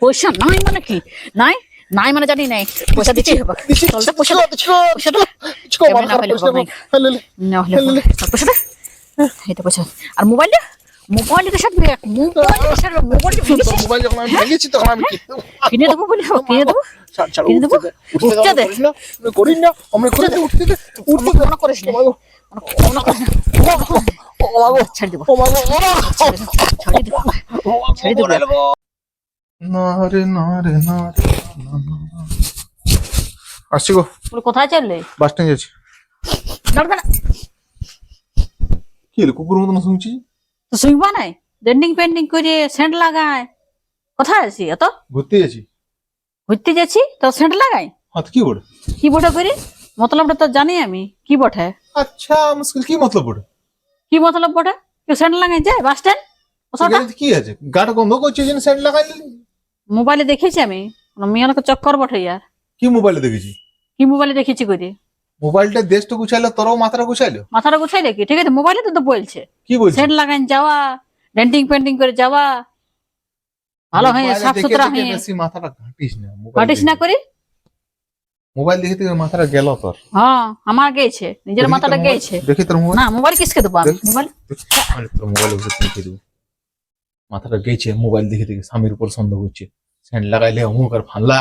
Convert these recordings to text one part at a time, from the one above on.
পয়সা নাই মানে কি? নাই? নাই মানে জানি নাই। পয়সা দিতেই হবে চল পয়সা দে। পয়সা দে। এমনি না পেলে হবে না। না হলে হবে না। চল, পয়সা দে। এই তো পয়সা। আর মোবাইলটা মোবাইলটা মোবাইলটা ভেঙেছে মোবাইল যখন আমি ভেঙেছি তখন আমি কি- কিনে দেবো বলি? কিনে দেবো? কিনে দেবো? উঠতে দে, দে, দে। করিস না, করি না, আমি করি না, উঠতে দে, উঠতে দে। মনে করিস না। ও মনে করিস না। মা গো, ছেড়ে দেবো। ও মা গো, ও ছেড়ে দেবো। ছেড়ে দেবো ও মা গো, ছেড়ে দেবো। মরে যাব। না রে না রে না। রে না, না, না। আসছি গো। বলে কোথায় চললে? বাস স্ট্যান্ড যাচ্ছি। দাঁড়া দাঁড়া কি হলো কুকুর মতন শুনছি? তো শুনবা নাই? ডেন্ডিং পেন্ডিং করে সেন্ট লাগায়। কোথায় আছি এত? ঘুরতে যাচ্ছি। ঘুরতে যাচ্ছি? তো সেন্ট লাগাই হাত কি বড় কি বটে করি? মতলবটা তো জানি আমি। কি বটে? আচ্ছা মুশকিল। কি মতলব বড় কি মতলব বটে? কেউ সেন্ট লাগাই যায়? Bus stand? কি আছে? গাটা গন্ধ করছে সেন্ট লাগাইলি। মোবাইলে দেখেছি আমি? মেয়েকে চক্কর বটে ইয়ার। কি মোবাইলে দেখেছি? কি মোবাইলে দেখেছি করি মোবাইলটা দেশ তো গুছাইলো তোরও মাথাটা গুছাইলো? মাথাটা গুছাই দেখি ঠিক আছে মোবাইলে তো তো বলছে। কি বলছিস সেন্ট লাগাই যাওয়া ডেন্টিং পেন্টিং করে যাওয়া। ভালো হয়ে সাফ সুতরা দেখে হয়ে। বেশি মাথাটা ঘাটিস না মোবাইল কাটিস না করি মোবাইল দেখে দেখে মাথাটা গেল তোর। হ্যাঁ আমার গেছে নিজের মাথাটা গেছে। দেখি তোর মোবাইল না মোবাইল কিসকে দেবো আমি? মোবাইল তোর মোবাইল উপরে লিখে দেবো। মাথাটা গেছে মোবাইল দেখে দেখে স্বামীর উপর সন্দেহ করছে স্যান্ড লাগাইলে অমুক আর ফানলা।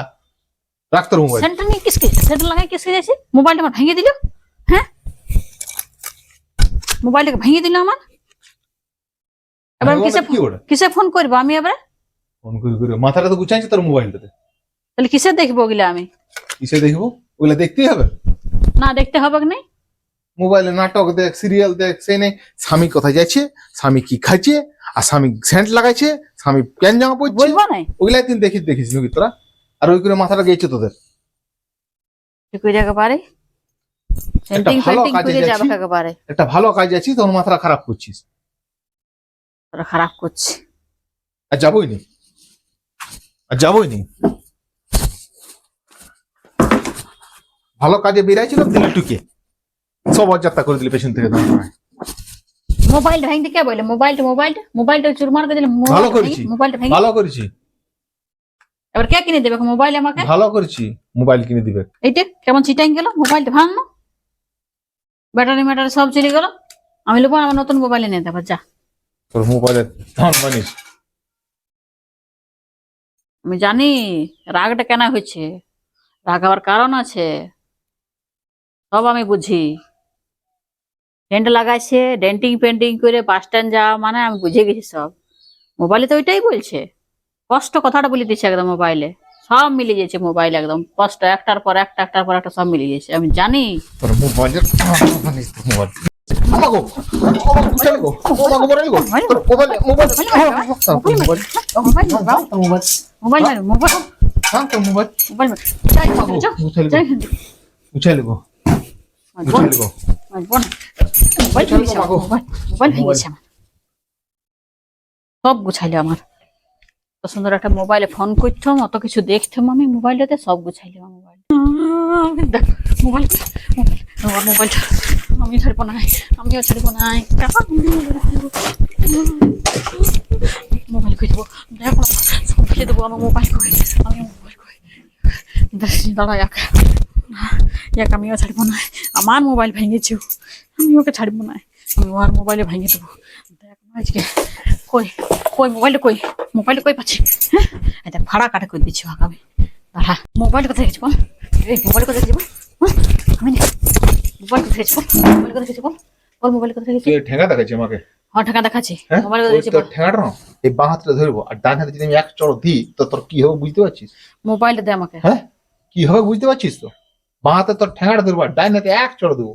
রাখ তোর মোবাইল। সেন্টার নিয়ে কিসকে? সেন্টার লাগাই কিসকে যাচ্ছে মোবাইলটা আমার ভেঙে দিল? হ্যাঁ? মোবাইলটাকে ভেঙে দিল আমার? এবার কিসে কিসে ফোন করব আমি এবার? ফোন করে করে। মাথাটা তো গুছাইছে তোর মোবাইলটাতে। তাহলে কিসে দেখব ওগুলা আমি? কিসে দেখব? ওগুলা দেখতেই হবে। না দেখতে হবে কি নাই? মোবাইলে নাটক দেখ সিরিয়াল দেখ সেই নেই স্বামী কোথায় যাচ্ছে স্বামী কি খাচ্ছে আর স্বামী সেন্ট লাগাইছে স্বামী প্যান জামা পরছে। বলব ওগুলাই তুই দেখিস দেখিস নাকি তোরা? আর ওই করে মাথাটা গেছে তোদের। সেন্টিং ভালো কাজে করে যাবে যাচ্ছি। একেবারে একটা ভালো কাজ আছিস তোর মাথাটা খারাপ করছিস। তোরা খারাপ করছে। আর যাবোই নি। আর যাবোই নি। ভালো কাজে বেরাইছিল দিল করে দিলি পেছন থেকে মোবাইল ভেঙে কে বলে মোবাইলটা মোবাইলটা মোবাইলটা চুরমার করে দিলে ভালো করেছি। মোবাইলটা ভেঙে ভালো করেছি। এবার কে কিনে দেবে মোবাইল আমাকে? ভালো করেছি মোবাইল কিনে দিবে। এইটা কেমন চিটাই গেল? মোবাইলটা ভাঙ না ব্যাটারি ম্যাটারি সব চলে গেল। আমি লোক আমার নতুন মোবাইল এনে দেবো যা। তোর মোবাইলে ধান মানিস আমি জানি রাগটা কেন হয়েছে? রাগ হওয়ার কারণ আছে। সব আমি বুঝি। ডেন্ট লাগাইছে ডেন্টিং পেন্টিং করে বাস স্ট্যান্ড যাওয়া মানে আমি বুঝে গেছি সব। মোবাইলে তো ওইটাই বলছে। কষ্ট কথাটা বলে দিচ্ছে একদম মোবাইলে সব মিলে গেছে মোবাইল একদম। কষ্ট একটার পর একটা একটার পর একটা সব মিলে গেছে আমি জানি। মোবাইল মোবাইল মোবাইল সব গুছাইলো আমার। কত সুন্দর একটা মোবাইলে ফোন করতাম অত কিছু দেখতাম আমি মোবাইলটাতে সব গুছাইলো আমার মোবাইল মোবাইল মোবাইল মোবাইলটা আমি ছাড়বো না আমিও ছাড়বো না। মোবাইল করে দেবো। দেখো সব ফেলে দেবো আমার মোবাইল করে আমি মোবাইল দেখ এক আমিও ছাড়বো না আমার মোবাইল ভেঙেছে। আমি ওকে ছাড়বো না আমি ওর মোবাইলে ভেঙে দেবো। দেখ না আজকে কই কই মোবাইলটা কই মোবাইলটা কই পাচ্ছি হ্যাঁ এটা ভাড়া কাটা করে দিচ্ছি ওকে আমি। দাঁড়া মোবাইল কোথায় গেছি বল এই মোবাইল কোথায় গেছি বল? আমি মোবাইল কোথায় গেছি মোবাইল কোথায় গেছি বল বল মোবাইল কোথায় গেছি ঠেঙ্গা দেখাচ্ছি আমাকে। হ্যাঁ টাকা দেখাচ্ছি মোবাইল কোথায় গেছি বল ঠেঙ্গাটা না? এই বাঁ হাতটা ধরবো আর ডান হাতে যদি আমি এক চড় দিই তো তোর কি হবে বুঝতে পারছিস? মোবাইলটা দে আমাকে। হ্যাঁ কি হবে বুঝতে পারছিস তো? বাঁ হাতে তোর ধরবো ডান হাতে এক চড় দেবো।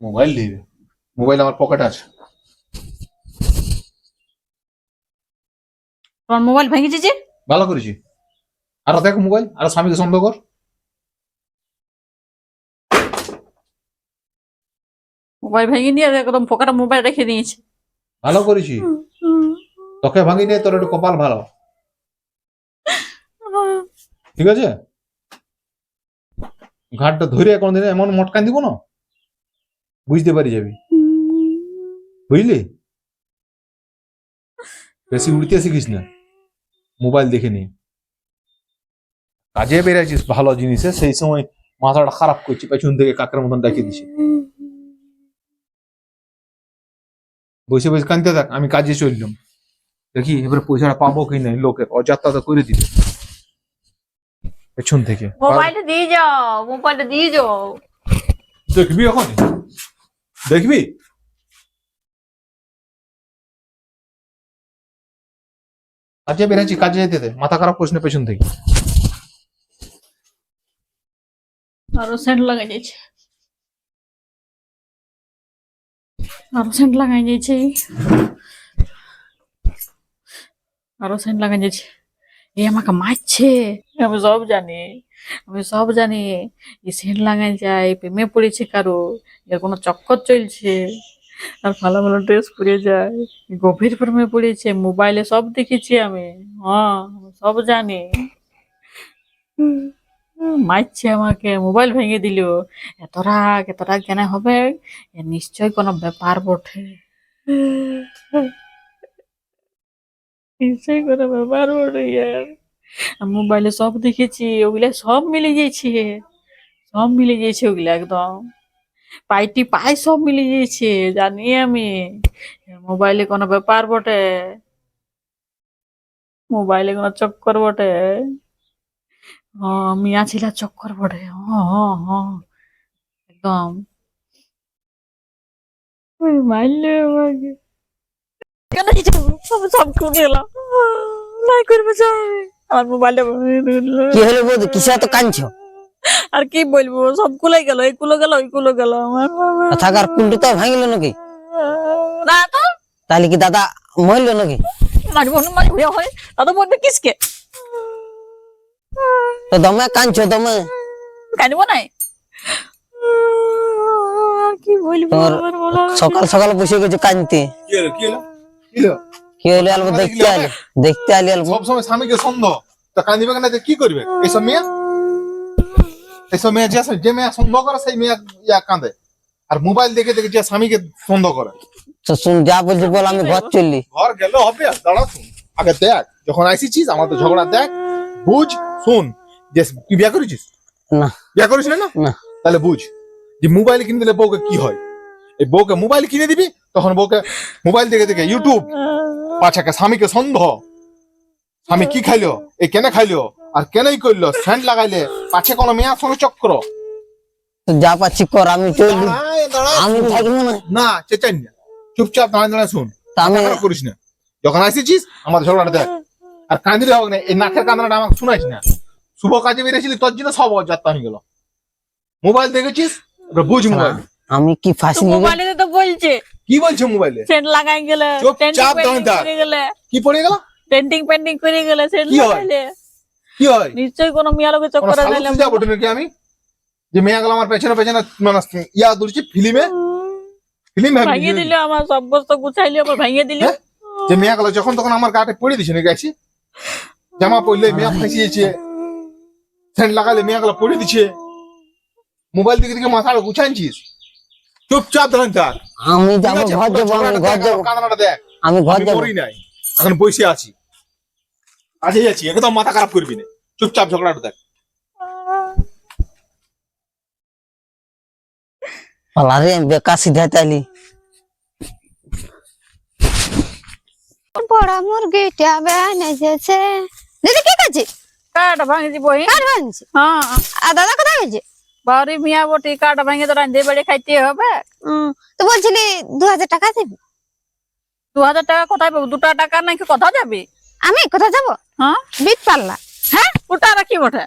মোবাইল দিবে মোবাইল আমার পকেটে আছে। তোমার মোবাইল ভেঙেছে যে? ভালো করেছি। আর দেখ মোবাইল আর স্বামীকে সন্দেহ কর। মোবাইল ভেঙে নিয়ে একদম পকেটে মোবাইল রেখে দিয়েছে। ভালো করেছি। তোকে ভাঙি নিয়ে তোর একটু কপাল ভালো। ঠিক আছে? ঘাটটা ধরে কোনদিন এমন মটকান দিব না? বুঝতে পারি যাবি। বুঝলি? বেশি উড়তে শিখিস না। মোবাইল দেখে নি। কাজে বেরিয়েছিস ভালো জিনিসে, সেই সময় মাথাটা খারাপ করছি, পেছন থেকে কাকের মতন ডাকিয়ে দিছি। বসে বসে কানতে থাক, আমি কাজে চললাম। দেখি এবারে পয়সাটা পাবো কি নাই লোকের অযাত্রা তো করে দিল পেছন থেকে। মোবাইলটা দিয়ে যাও মোবাইলটা দিয়ে যাও। দেখবি এখন? দেখবি? কাজে বেরিয়েছি কাজে যেতে দে। মাথা খারাপ করিস না পেছন থেকে। আরও সেন্ট লাগাই যাচ্ছে। আরও সেন্ট লাগাই যাচ্ছে। আরও সেন্ট লাগাই যাচ্ছে। এ আমাকে মারছে। আমি সব জানি। আমি সব জানি। এই সেন্ট লাগাই যায়, প্রেমে পড়েছে কারও, এর কোনো চক্কর চলছে। আর ভালো ভালো ড্রেস পরে যায়। গভীর প্রেমে পড়েছে, মোবাইলে সব দেখেছি আমি। হ্যাঁ সব জানি। মারছে আমাকে, মোবাইল ভেঙে দিল। এত রাগ এত রাগ কেন হবে, এ নিশ্চয় কোনো ব্যাপার বটে। নিশ্চয় কোনো ব্যাপার বটে ইয়ার আমি মোবাইলে সব দেখেছি, ওগুলা সব মিলে গেছে সব মিলে গেছে ওগুলা একদম। পাইটি পাই সব মিলে গেছে জানি আমি। মোবাইলে কোনো ব্যাপার বটে। মোবাইলে কোনো চক্কর বটে। মিয়া ছিলা চক্কর বটে। একদম। মারলে আমাকে কেন সব সব করে এলাম নাই করবে যাবে আমার মোবাইলটা কি হলো বৌদি? কিসে এত কাঁদছো? আর কি বলব? সব কুলাই গেল এই কুলো গেল ওই কুলো গেল। আমার থাকার কুলটু তো ভাঙিল নাকি? না তো তাহলে কি দাদা মরল নাকি? মাঝে মনে মাঝে ঘুরে হয় দাদা বলবে কিসকে? তো দমে কাঁদছো দমে? কানিব নাই কি বলব? সকাল সকাল বসে গেছো কাঁদতে। কি হলো কি হলো? কি হলো অল্প দেখতে আলি দেখতে আলি সময় স্বামীকে সন্দেহ তা কান্দিবে কেন কি করবে? এইসব মেয়ে? এইসব মেয়ে যে যে মেয়ে সন্দেহ করে সেই মেয়ে ইয়া কাঁদে। আর মোবাইল দেখে দেখে যে স্বামীকে সন্দেহ করে। তো শুন যা বলছি বল আমি ঘর চললি। ঘর গেল হবে দাঁড়া শুন। আগে দেখ যখন আইসিছিস আমাদের ঝগড়া দেখ বুঝ শুন। যে তুই বিয়া করেছিস? না। বিয়া করিস না। তাহলে বুঝ যে মোবাইল কিনে দিলে বউকে কি হয়? এই বউকে মোবাইল কিনে দিবি তখন বউকে মোবাইল দেখে দেখে ইউটিউব পাছাকে স্বামীকে সন্দেহ। স্বামী কি খাইলো? এই কেন খাইলো? আর কেনই করল? স্যান্ড লাগাইলে পাছে কোনো মেয়ার সঙ্গে চক্র? যা পাচ্ছি কর আমি দাঁড়ায়, আমি শুন। থাকব না। না চেচাই না। চুপচাপ দাঁড়ায় দাঁড়ায় শুন। তা আমি করিস না। যখন আসিছিস আমার ঝগড়াটা দেখ। আর কাঁদিলে হবে না। এই নাকের কান্নাটা আমাকে শোনাইস না। শুভ কাজে বেরিয়েছিলি তোর জন্য সব অজাত্তা হয়ে গেল। মোবাইল দেখেছিস? বুঝ মোবাইল। আমি কি ফাঁসি মোবাইলে তো বলছে। কি বলছো মোবাইলে? সেন্ট লাগাই গেলে চুপ, টেন্টিং চাপ দাও পেন্টিং না। করে গেলে। কি পড়ে গেল? পেন্টিং পেন্টিং করে গেলে সেন্ট লাগাইলে। কি হয়? নিশ্চয় কোনো মিয়া লোকে চক্করে সালু দিলে সুজা বটে নাকি আমি? যে মেয়ে গেল আমার পেছনে পেছনে মানে ইয়া দুলছি ফিল্মে? ফিল্ম ভাঙিয়ে দিল আমার সব বস্তু গুছাইলি আবার ভাঙিয়ে দিল। হ্যাঁ? যে মেয়ে গেল যখন তখন আমার গাটে পড়ে দিছে নাকি আছি জামা পড়লে মেয়ে ফাঁসিয়েছে। স্যান্ড লাগালে মেয়ে গেল পড়ে দিছে। মোবাইল দিকে দিকে মাথাটা গুছাইছিস? চুপচাপ ধরেন থাক আমি যাব ঘর যাব আমি ঘর যাব। আমি ঘর যাব। মরি নাই এখন বসে আছি। আজই আছি একদম মাথা খারাপ করবি না। চুপচাপ ঝগড়াটা দেখ। পালা রে বেকা সিধা তাইলি। বড় মুরগিটা বেনেছে দিদি কি করছি কাটা ভাঙে দিব কার ভাঙছি হ্যাঁ। আর দাদা কোথায় গেছে? বাড়ি মিয়া বটি কাটা ভাঙে তো রান্ধে বেড়ে খাইতে হবে। তো বলছিলি দু হাজার টাকা দিবি? দু হাজার টাকা কোথায় পাবো? দুটা টাকা নাকি কোথাও যাবে? আমি কোথায় যাব? হ্যাঁ? বিট পাল্লা হ্যাঁ ওটা রাখি বটে?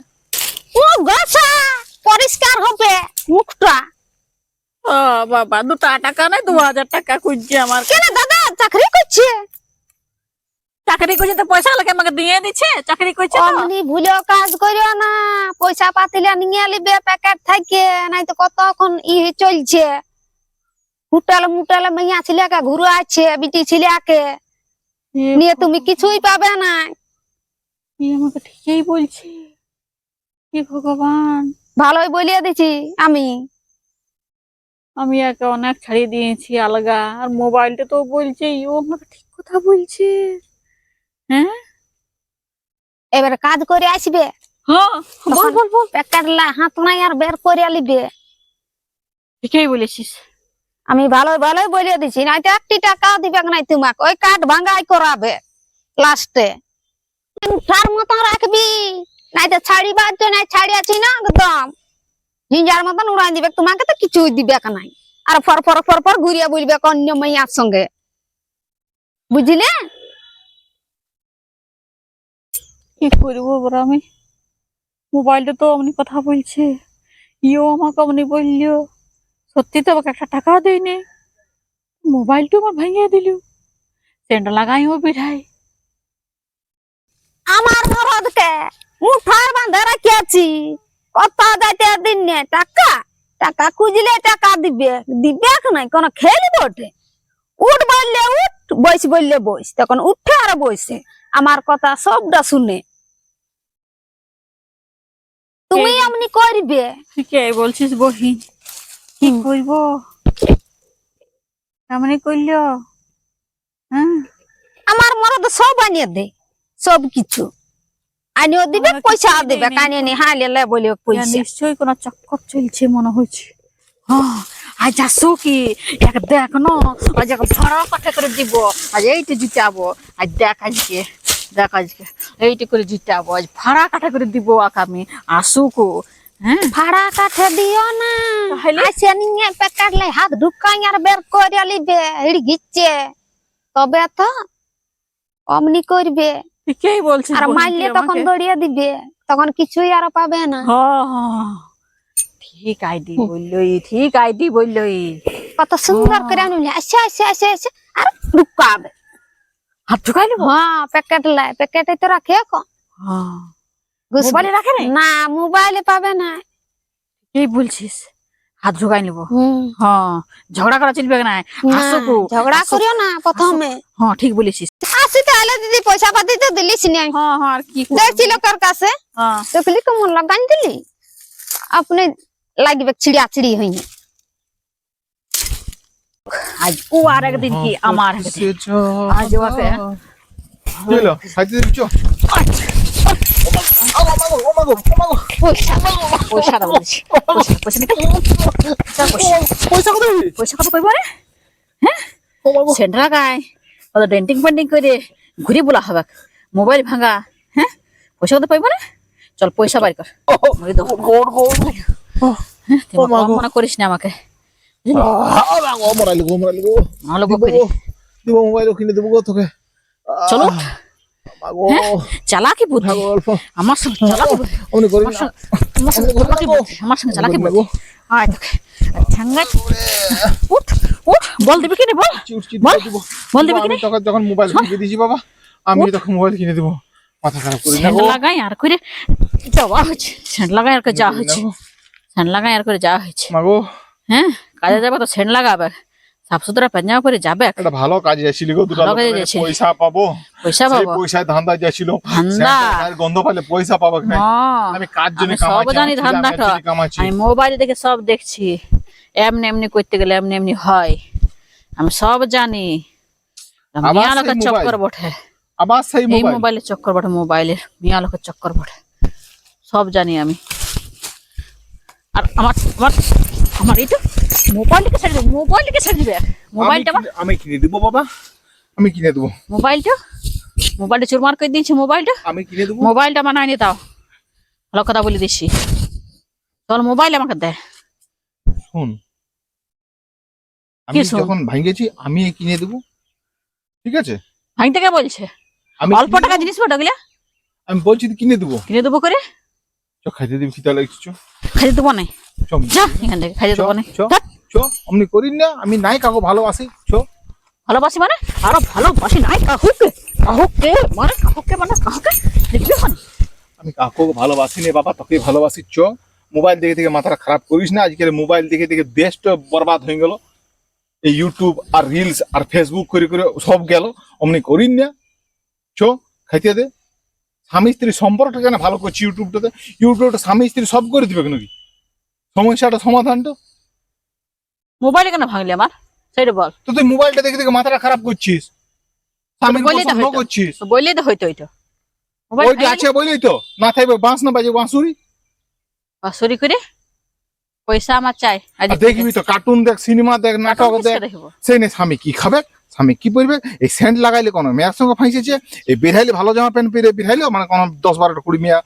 ও গাছা পরিষ্কার হবে মুখটা। ও বাবা দুটা টাকা নাই দু হাজার টাকা খুঁজছে আমার। কেন দাদা চাকরি করছে? চাকরি করছে তো পয়সা লাগে আমাকে দিয়ে দিচ্ছে চাকরি করছে অমনি ভুলেও কাজ করিও না পয়সা পাতিলে নিয়ে লিবে প্যাকেট থাকে নাই তো কতক্ষণ ই চলছে। হুটাল মুটালে মাইয়া ছেলেকে ঘুরে আছে বিটি ছেলেকে। নিয়ে তুমি কিছুই পাবে না। আমাকে ঠিকই বলছে। কি ভগবান। ভালোই বলিয়ে দিছি আমি। আমি একে অনেক ছাড়িয়ে দিয়েছি আলগা। আর মোবাইলটা তো বলছে ও আমাকে ঠিক কথা বলছে। হ্যাঁ? এবার কাজ করে আসবে। হ্যাঁ বল বল বল। প্যাকেট হাত নাই আর বের করে লিবে ঠিকই বলেছিস। আমি ভালো ভালোই বলে দিছি নাই তো একটি টাকা দিবে নাই তোমাকে ওই কাঠ ভাঙাই করাবে লাস্টে। মতন রাখবি নাই তো ছাড়িবার জন্য ছাড়িয়াছি না একদম। জিঞ্জার মতন উড়াই দিবে তোমাকে তো কিছুই দিবে নাই। আর ফর ফর ফর ফর ঘুরিয়া বলবে অন্য মাইয়ার সঙ্গে। বুঝলে? কি করব এবার আমি? মোবাইলটা তো অমনি কথা বলছে। ইও আমাকে অমনি বলল, সত্যি তো আমাকে একটা টাকা দেয়নি। মোবাইলটা আমার ভেঙে দিল। সেন্টা লাগাইও বিঠাই আমার মরদকে উঠার বাঁধে রাখিয়াছি। কত যাইতে দিন নে টাকা? টাকা খুঁজলে টাকা দিবে। দিবে নাই? কোন খেলবে ওঠে। উঠ বললে উঠ, বইস বললে বইস। তখন উঠে আর বইসে। আমার কথা সবটা শুনে। তুমি এমনি করবে। ঠিকই বলছিস বহি? কি করব এমনি করল হ্যাঁ? আমার মরদ সব আনিয়ে দে সব কিছু। আনিও দিবে পয়সা দিবে। কানিয়ে নি হালে লে বলে ইয়া পয়সা। নিশ্চয়ই কোনো চক্কর চলছে মনে হচ্ছে হ্যাঁ আজ আসো কি? এক দেখ ন? আজ এক ভাড়া কাঠে করে দিব। আজ এইটা জিতাবো আজ দেখ আজকে। দেখ আজকে। এইটা করে জিতাবো আজ ভাড়া করে দিব আক আমি আসুকো হ্যাঁ? ভাড়া কাঠে দিও না? আসে নিয়ে হাত ঢুকাই আর বের করে লিবে হিড় তবে তো অমনি করবে। ঠিকই বলছিস আর মারলে তখন। দড়িয়ে দিবে তখন কিছুই আর পাবে না। ঠিক আইডি বললই ঠিক আইডি বললই। কত সুন্দর করে আনুলে আসে আসে আসে আসে আর ঢুকাবে। হাত ঢুকাই নেব হ্যাঁ প্যাকেট লাই প্যাকেটে তো রাখে কো হ্যাঁ। মোবাইলে রাখে নাই? না মোবাইলে পাবে না। কি বলছিস হাত ঢুকাই নেব। হ্যাঁ ঝগড়া করা চলবে না না, আসুকো ঝগড়া। করিও না প্রথমে। হ্যাঁ ঠিক বলেছিস। আসি তাহলে দিদি পয়সা পাতি তো দিলিস নি হ্যাঁ হ্যাঁ আর কি দেখছি লোকের কাছে। হ্যাঁ। কেমন লাগান দিলি? আপনি লাগবে চিড়িয়া চিড়ি হইনি। আজ ও আর একদিন কি আমার আজ ওকে হলো হ্যাঁ সেন্ট্রা গায় কত ডেন্টিং পেন্টিং করে ঘুরি বলা হবে মোবাইল ভাঙা হ্যাঁ পয়সা কত পাইব না চল পয়সা বাইর কর হ্যাঁ। মনে করিস না আমাকে দিব মোবাইল কিনে দেবো তোকে চলো চালাকি বুদ্ধি আমার সঙ্গে চালাকি বুদ্ধি অমনি করি আমার সঙ্গে আমার সঙ্গে চালাকি বুদ্ধি আমার সঙ্গে চালাকি বুদ্ধি আয় তোকে ঠাঙ্গা উঠ উঠ বল দিবি কি বল চিউট চিউট বল। বল দিবি কি আমি নে তখন যখন মোবাইল কিনে দিয়েছি বাবা আমি তখন মোবাইল কিনে দেবো মাথা খারাপ করি না লাগাই আর করে যাওয়া হচ্ছে লাগাই আর করে যাওয়া হচ্ছে লাগাই আর করে যাওয়া মাগো হ্যাঁ কাজে যাবে তো সেন্ট লাগাবে। সাফ সুতরা পরে যাবে। একটা ভালো কাজে যাচ্ছিলি গো দুটো ভালো কাজে লোকের। পয়সা পাবো। পয়সা পাবো। পয়সায় ধান্দা যাচ্ছিল। ধান্দা? স্যান্ডেলের গন্ধ পাইলে পয়সা পাবো না আমি কাজ জন্য আমি সব জানি আমি ছেলে, আমি কামাচ্ছি। মোবাইলে দেখে সব দেখছি। এমনি এমনি করতে গেলে এমনি এমনি হয়। আমি সব জানি। মিয়া লোকের চক্কর বটে। আবার সেই এই মোবাইলের চক্কর বটে মোবাইলের। মিয়া লোকের চক্কর বটে। সব জানি আমি। আর আমার আমার আমার এইটা মোবাইলটাকে ছেড়ে দেবে মোবাইলটাকে ছেড়ে দিবে। মোবাইলটা আমি কিনে- দেবো বাবা? আমি কিনে দেবো। মোবাইলটা? মোবাইলটা চুরমার করে দিয়েছি মোবাইলটা? আমি কিনে দেবো? মোবাইলটা বানায় নি দাও ভালো কথা বলে দিচ্ছি। চল মোবাইল আমাকে দে। শোন। আমি শোন? যখন ভাঙেছি আমি কিনে দেবো। ঠিক আছে? ভাঙতে কে বলছে? আমি অল্প টাকা। জিনিস বটা গেলে আমি বলছি কিনে দেবো। কিনে দেবো করে? চ খাইতে দিবি খিদা লাগছে চ। খাইতে দেবো না চ যা এখান থেকে খাইতে দেবো না চ অমনি করিস না আমি নাই কাকু ভালোবাসি চ ভালোবাসি মানে? আরও ভালোবাসি নাই কাহুকে কাহুকে মানে কাহুকে মানে কাহুকে দেখবি মানে। আমি কাকু ভালোবাসি নে বাবা তোকে ভালোবাসি চ মোবাইল দেখে দেখে মাথাটা খারাপ করিস না আজকের মোবাইল দেখে দেখে দেশটা বরবাদ হয়ে গেল। এই ইউটিউব আর রিলস আর ফেসবুক করে করে সব গেল অমনি করিস না। চ খাইতে দে। স্বামী স্ত্রী সম্পর্কটা কেন ভালো করছি ইউটিউবটাতে ইউটিউবটা স্বামী স্ত্রী সব করে দিবে নাকি? সমস্যাটা সমাধানটা? মোবাইলে কেন ভাঙলি আমার? সেইটা বল। তো তুই মোবাইলটা দেখে দেখে মাথাটা খারাপ করছিস। করছিস। বললেই তো হইতো হইতো। মোবাইল ওই যে আছে বলেই তো। না থাকবে বাঁশ না বাজে বাঁশুরি। বাসুরি করে পয়সা আমার চাই। দেখবি তো কার্টুন দেখ সিনেমা দেখ নাটক দেখ। সেই নেই স্বামী কি খাবে? স্বামী কি পরবে? এই সেন্ট লাগাইলে কোনো মেয়ের সঙ্গে ফাঁসেছে এই ভালো জামা প্যান্ট পরে বেরহাইলে মানে কোনো দশ বারোটা কুড়ি মেয়া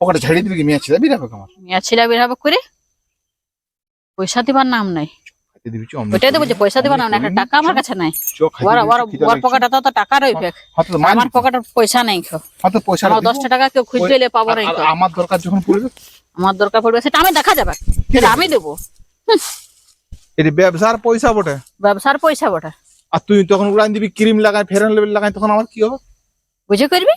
পকেটে ঝাড়িয়ে দিবি মেয়ে ছেলে বিরাবে আমার? মিয়া ছিলা বেরাবো করে? পয়সা দিবার নাম নাই। খাইতে দিবি চ, ওইটাই তো বলছি পয়সা নাম নাই একটা টাকা আমার কাছে নাই। ওর ওর ওর পকেটে তো টাকা হাতে আমার পকেটে পয়সা নাই খো হাতে পয়সা আমার দিব। দশটা টাকা কেউ এলে পাবো। আর আমার দরকার যখন পড়বে আমার দরকার পড়বে সেটা আমি দেখা যাবে। সেটা আমি দেবো। এটি ব্যবসার পয়সা বটে। ব্যবসার পয়সা বটে। আর তুই তখন উড়ান দিবি ক্রিম লাগাই ফেরান লেবেল লাগাই তখন আমার কি হবে? বুঝে করবি?